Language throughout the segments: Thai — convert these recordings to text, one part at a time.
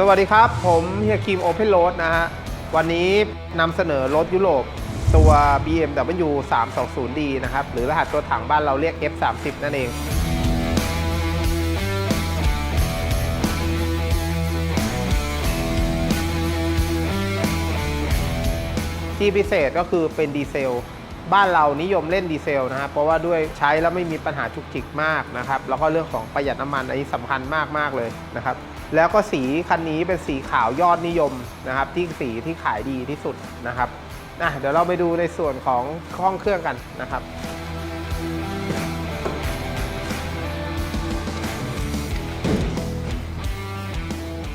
สวัสดีครับ ผมเฮียคิมโอเพนโรดนะฮะ วันนี้นำเสนอรถยุโรปตัว BMW 320D นะครับ หรือรหัสตัวถังบ้านเราเรียก F30 นั่นเอง ที่พิเศษก็คือเป็นดีเซล บ้านเรานิยมเล่นดีเซลนะครับ เพราะว่าด้วยใช้แล้วไม่มีปัญหาจุกจิกมากนะครับ แล้วก็เรื่องของประหยัดน้ำมันอันนี้สำคัญมากมากๆเลยนะครับ แล้วก็สีคันนี้เป็นสีขาวยอดนิยมนะครับ ที่สีที่ขายดีที่สุดนะครับอะเดี๋ยวเราไปดูในส่วนของห้องเครื่องกันนะครับ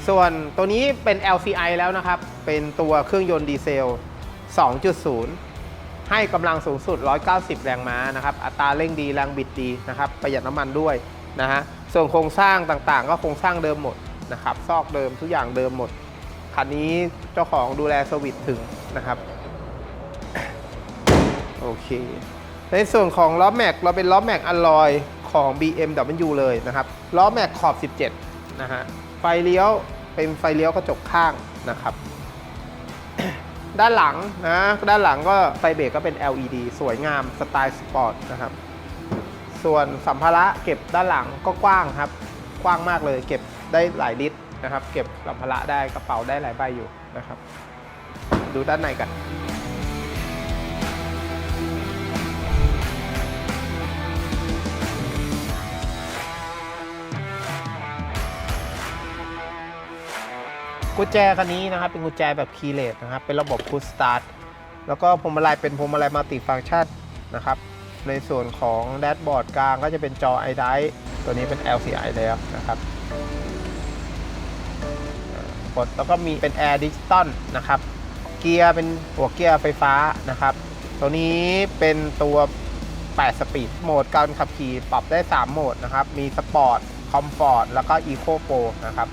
ส่วนตัวนี้เป็น LCI แล้วนะครับ เป็นตัวเครื่องยนต์ดีเซล 2.0 ให้กำลังสูงสุด 190 แรงม้านะครับ อัตราเร่งดี แรงบิดดีนะครับ ประหยัดน้ำมันด้วยนะฮะ ส่วนโครงสร้างต่างๆ ก็โครงสร้างเดิมหมด นะครับซอกเดิมทุกอย่างเดิมหมดคันนี้เจ้าของดูแลสวิตถึงนะครับโอเคในส่วนของล้อแม็กเราเป็นล้อแม็กอลลอยของ BMW เลยนะครับล้อแม็กขอบ 17 นะฮะไฟเลี้ยวเป็นไฟเลี้ยวกระจกข้างนะครับ ด้านหลังนะด้านหลังก็ไฟเบรกก็เป็น LED สวยงามสไตล์สปอร์ตนะครับ ส่วนสัมภาระเก็บด้านหลังก็กว้างครับ กว้างมากเลยเก็บ ได้หลายลิตรนะครับ เก็บสัมภาระได้กระเป๋าได้หลายใบอยู่นะครับ ดูด้านในกันกุญแจคันนี้นะครับเป็นกุญแจแบบคีย์เลสนะครับเป็นระบบพุชสตาร์ทแล้วก็พวงมาลัยเป็นพวงมาลัยมัลติฟังก์ชันนะครับในส่วนของแดชบอร์ดกลางก็จะเป็นจอ i d i ตัวนี้เป็น LCI แล้วนะครับอ่า กดแล้วก็มีเป็น Air Digital นะครับ เกียร์เป็นหัวเกียร์ไฟฟ้านะครับ ตัวนี้เป็นตัว 8 สปีด โหมดการขับขี่ปรับได้ 3 โหมดนะครับ มีสปอร์ต คอมฟอร์ต แล้วก็อีโคโปรนะครับ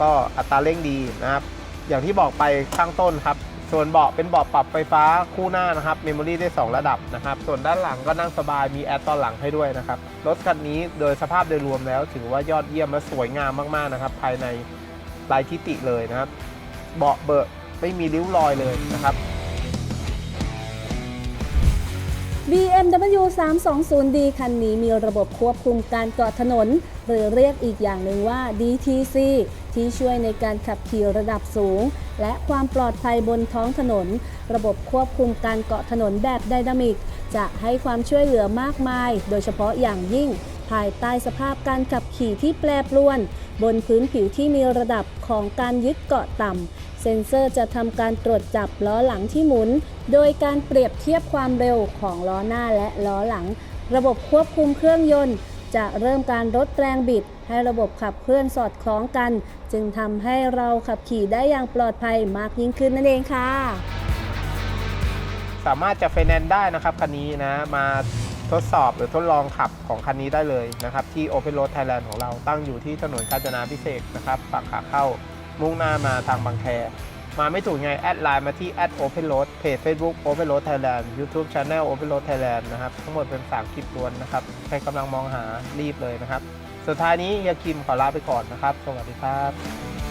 ก็อัตราเร่งดีนะครับ อย่างที่บอกไปข้างต้นครับ ส่วนเบาะเป็นเบาะปรับไฟฟ้าคู่หน้านะครับ เมมโมรี่ได้ 2 ระดับนะครับ ส่วนด้านหลังก็นั่งสบาย มีแอร์ตอนหลังให้ด้วยนะครับ รถคันนี้โดยสภาพโดยรวมแล้ว ถือว่ายอดเยี่ยมและสวยงามมากๆนะครับ ภายใน ลายทิติเลยนะครับ เบาะเบอะไม่มีริ้วรอยเลยนะครับ BMW 320D คันนี้มีระบบควบคุมการเกาะถนน หรือเรียกอีกอย่างหนึ่งว่า DTC ที่ช่วยในการขับขี่ระดับสูง และความปลอดภัยบนท้องถนน ระบบควบคุมการเกาะถนนแบบไดนามิก จะให้ความช่วยเหลือมากมาย โดยเฉพาะอย่างยิ่ง ภายใต้สภาพการขับขี่ที่แปรปรวน บนพื้นผิวที่มีระดับของการยึดเกาะต่ำ เซ็นเซอร์จะทำการตรวจจับล้อหลังที่หมุน โดยการเปรียบเทียบความเร็วของล้อหน้าและล้อหลัง ระบบควบคุมเครื่องยนต์ จะเริ่มการลดแรงบิด ให้ระบบขับเคลื่อนสอดคล้องกัน จึงทำให้เราขับขี่ได้อย่างปลอดภัยมากยิ่งขึ้นนั่นเองค่ะ สามารถจะไฟแนนซ์ได้นะครับคันนี้นะมา ทดสอบหรือทดลองขับของคันนี้ได้เลยนะครับ ที่ Open Road Thailand ของเราตั้งอยู่ที่ถนนกาญจนาพิเศษนะครับฝั่งขาเข้ามุ่งหน้ามาทางบางแค มาไม่ถูกไง แอดไลน์มาที่ Open Road เพจ Facebook Open Road Thailand YouTube Channel Open Road Thailand นะครับ ทั้งหมดเป็น3คลิปล้วนนะครับ ใครกำลังมองหารีบเลยนะครับ สุดท้ายนี้เฮียคิมขอลาไปก่อนนะครับ สวัสดีครับ